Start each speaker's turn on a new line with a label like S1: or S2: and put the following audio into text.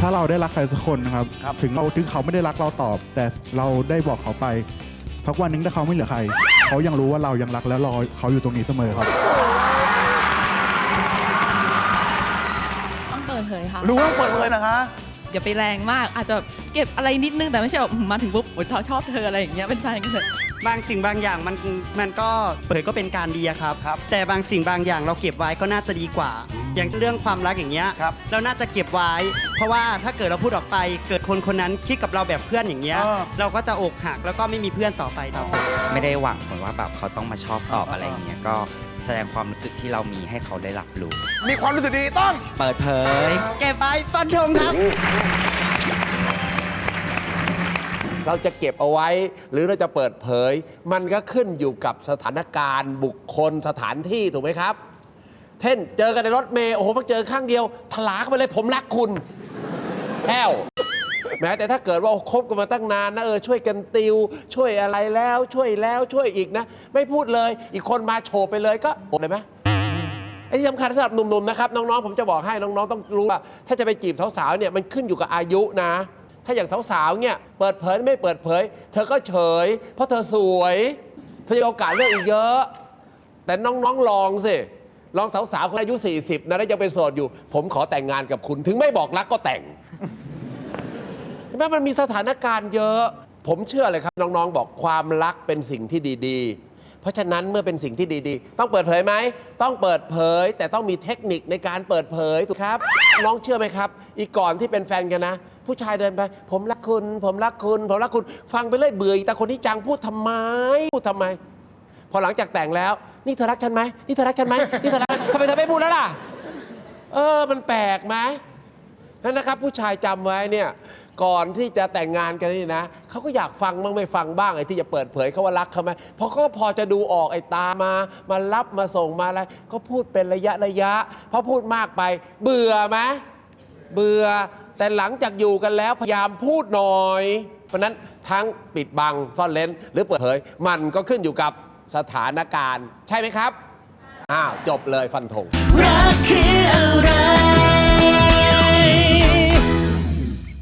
S1: ถ้าเราได้รักใครสักคนนะครับ
S2: ครับ
S1: ถึงเราถึงเขาไม่ได้รักเราตอบ แต่เราได้บอกเขาไปสักวันหนึงถ้าเขาไม่เหลือใคร เขายังรู้ว่าเรายังรักและรอเขาอยู่ตรงนี้เสมอครับ
S3: ต้องเปิดเผยค่ะ
S2: รู้ว่าเปิดเลยนะคะ
S3: อย่าไปแรงมาก อาจจะเก็บอะไรนิดนึงแต่ไม่ใช่แบบอื้อหือมาถึงปุ๊บโอ๊ยเราชอบเธออะไรอย่างเงี้ยเป็นแฟนกันเถอะ
S4: บางสิ่งบางอย่างมันมันก็เปิดก็เป็นการดีอะครับ
S2: ครับ
S4: แต่บางสิ่งบางอย่างเราเก็บไว้ก็น่าจะดีกว่า อย่างเรื่องความรักอย่างเงี้ย
S2: ครับ
S4: เราน่าจะเก็บไว้ เพราะว่าถ้าเกิดเราพูดออกไป เกิดคนคนนั้นคิดกับเราแบบเพื่อนอย่างเงี้ย
S2: เออ
S4: เราก็จะอกหักแล้วก็ไม่มีเพื่อนต่อไปครับ
S5: ไม่ได้หวังผลว่าแบบเขาต้องมาชอบตอบอะไรอย่างเงี้ยก็แสดงความรู้สึกที่เรามีให้เขาได้รับรู้
S2: มีความรู้สึกดีต้อง
S5: เปิดเผย
S4: เก็บไว้ฟันธงครับ
S6: เราจะเก็บเอาไว้หรือเราจะเปิดเผย มันก็ขึ้นอยู่กับสถานการณ์บุคคลสถานที่ถูกไหมครับ เช่นเจอกันในรถเมล์โอ้โหเพิ่งเจอข้างเดียวถลากไปเลยผมรักคุณแอ้วแม้แต่ถ้าเกิดว่าคบกันมาตั้งนานนะเออช่วยกันติว ช่วยอะไรแล้วช่วยแล้วช่วยอีกนะ ไม่พูดเลย อีกคนมาโฉบไปเลยก็โอดเลยไหมไอ้ที่สำคัญสำหรับหนุ่มๆนะครับน้องๆผมจะบอกให้น้องๆต้องรู้ว่า ถ้าจะไปจีบสาวๆเนี่ยมันขึ้นอยู่กับอายุนะ ถ้าอย่างสาวๆเนี่ยเปิดเผยไม่เปิดเผย เธอก็เฉย เพราะเธอสวยเธอจะมีโอกาสเลือกอีกเยอะ แต่น้องๆลองสิ ลองสาวๆคนอายุ 40นะแล้วยังเป็นโสดอยู่ ผมขอแต่งงานกับคุณ ถึงไม่บอกรักก็แต่งเห็นไหมมันมีสถานการณ์เยอะ ผมเชื่อเลยครับ น้องๆ บอกความรักเป็นสิ่งที่ดี ๆ เพราะฉะนั้นเมื่อเป็นสิ่งที่ดีๆ ต้องเปิดเผยไหม ต้องเปิดเผย แต่ต้องมีเทคนิคในการเปิดเผยถูกครับ น้องเชื่อไหมครับ อีกก่อนที่เป็นแฟนกันนะ ผู้ชายเดินไป ผมรักคุณ ผมรักคุณ ผมรักคุณ ฟังไปเลยเบื่ออีแต่คนที่จังพูดทำไม พูดทำไม พอหลังจากแต่งแล้ว นี่เธอรักฉันไหมนี่เธอรักฉันไหมนี่เธอรักทำไมเธอไม่พูดแล้วล่ะ เออ มันแปลกไหมนั่นนะครับ ผู้ชายจำไว้เนี่ยก่อนที่จะแต่งงานกันนี่นะเขาก็อยากฟังบ้างไม่ฟังบ้างไอ้ที่จะเปิดเผยเขาว่ารักเขาไหมเพราะเขาก็พอจะดูออกไอ้ตามามารับมาส่งมาอะไรก็พูดเป็นระยะระยะเพราะพูดมากไป เบื่อไหมเบื่อแต่หลังจากอยู่กันแล้วพยายามพูดหน่อย เพราะฉะนั้นทั้งปิดบังซ่อนเลนหรือเปิดเผย มันก็ขึ้นอยู่กับ สถานการณ์ ใช่ไหมครับ อ้าว จบเลยฟันธง
S7: รักคืออะ